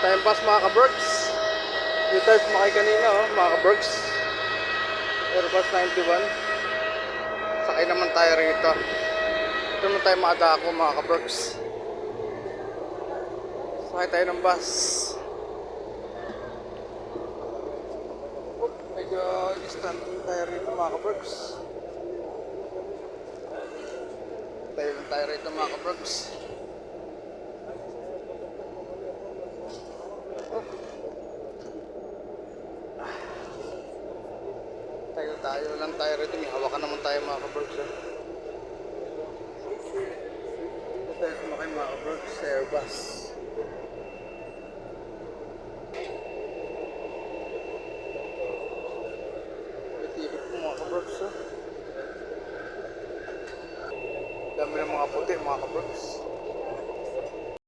tayong bus mga ka-Berks. Dito tayo sumakay kanina oh, mga ka-Berks. Airbus 91. Sakay naman tayo rito. Ito naman tayo makadako mga ka-Berks. Sakay tayo ng bus. Oh, medyo distant tayo rito mga ka-Berks. Tayo tayo rito mga ka-Berks. Tayo lang tayo rito. May hawakan naman tayo mga ka-Berks. eh. Ito tayo sumakay mga ka-Berks sa Airbus. Itikot po mga ka-Berks. eh. Dami ng mga puti mga ka-Berks.